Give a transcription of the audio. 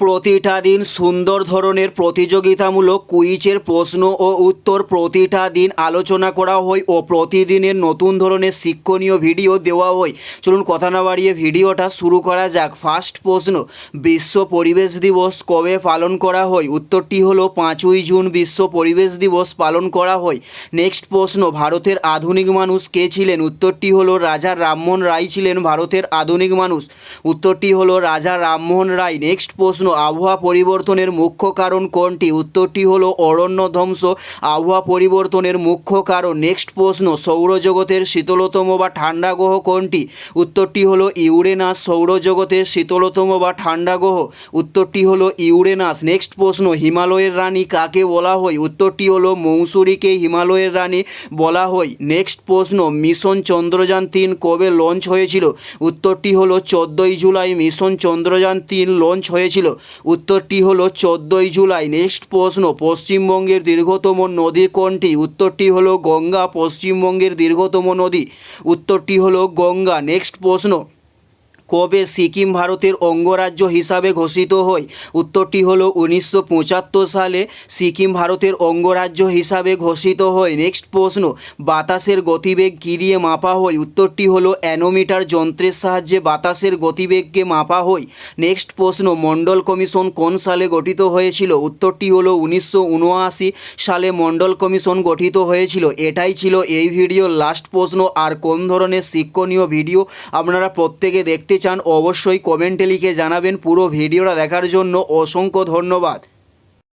প্রতিটা দিন সুন্দর ধরনের প্রতিযোগিতামূলক কুইজের প্রশ্ন ও উত্তর প্রতিটা দিন আলোচনা করা হয় ও প্রতিদিনের নতুন ধরনের শিক্ষণীয় ভিডিও দেওয়া হয়। চলুন কথা না বাড়িয়ে ভিডিওটা শুরু করা যাক। ফার্স্ট প্রশ্ন, বিশ্ব পরিবেশ দিবস কবে পালন করা হয়? উত্তরটি হলো পাঁচই জুন, বিশ্ব পরিবেশ দিবস পালন করা হয়। নেক্সট প্রশ্ন, ভারতের আধুনিক মানুষ কে ছিলেন? উত্তরটি হলো রাজা রামমোহন রায় ছিলেন ভারতের আধুনিক মানুষ। উত্তরটি হলো রাজা রামমোহন রায়। নেক্সট প্রশ্ন আবহাওয়া পরিবর্তনের মুখ্য কারণ কোনটি? উত্তরটি হলো অরণ্য ধ্বংস আবহাওয়া পরিবর্তনের মুখ্য কারণ। নেক্সট প্রশ্ন, সৌরজগতের শীতলতম বা ঠান্ডা গ্রহ কোনটি? উত্তরটি হলো ইউরেনাস, সৌরজগতের শীতলতম বা ঠান্ডা গ্রহ। উত্তরটি হলো ইউরেনাস। নেক্সট প্রশ্ন, হিমালয়ের রানী কাকে বলা হয়? উত্তরটি হলো মৌসুরীকে হিমালয়ের রানী বলা হয়। নেক্সট প্রশ্ন, মিশন চন্দ্রযান তিন কবে লঞ্চ হয়েছিল? উত্তরটি হলো চোদ্দোই জুলাই, মিশন চন্দ্রযান তিন লঞ্চ হয়েছিল। উত্তরটি হলো চোদ্দোই জুলাই। নেক্সট প্রশ্ন, পশ্চিমবঙ্গের দীর্ঘতম নদী কোনটি? উত্তরটি হলো গঙ্গা, পশ্চিমবঙ্গের দীর্ঘতম নদী। উত্তরটি হলো গঙ্গা। নেক্সট প্রশ্ন কবে সিকিম ভারতের অঙ্গরাজ্য হিসাবে ঘোষিত হয়? উত্তরটি হল উনিশশো পঁচাত্তর সালে সিকিম ভারতের অঙ্গরাজ্য হিসাবে ঘোষিত হয়। নেক্সট প্রশ্ন, বাতাসের গতিবেগ কী দিয়ে মাপা হয়? উত্তরটি হলো অ্যানোমিটার যন্ত্রের সাহায্যে বাতাসের গতিবেগকে মাপা হয়। নেক্সট প্রশ্ন মণ্ডল কমিশন কোন সালে গঠিত হয়েছিল? উত্তরটি হলো উনিশশো উনআশি সালে মণ্ডল কমিশন গঠিত হয়েছিল। এটাই ছিল এই ভিডিওর লাস্ট প্রশ্ন। আর কোন ধরনের শিক্ষণীয় ভিডিও আপনারা প্রত্যেকে দেখতে চান অবশ্যই কমেন্টে লিখে জানাবেন পুরো ভিডিওটা দেখার জন্য অসংখ্য ধন্যবাদ।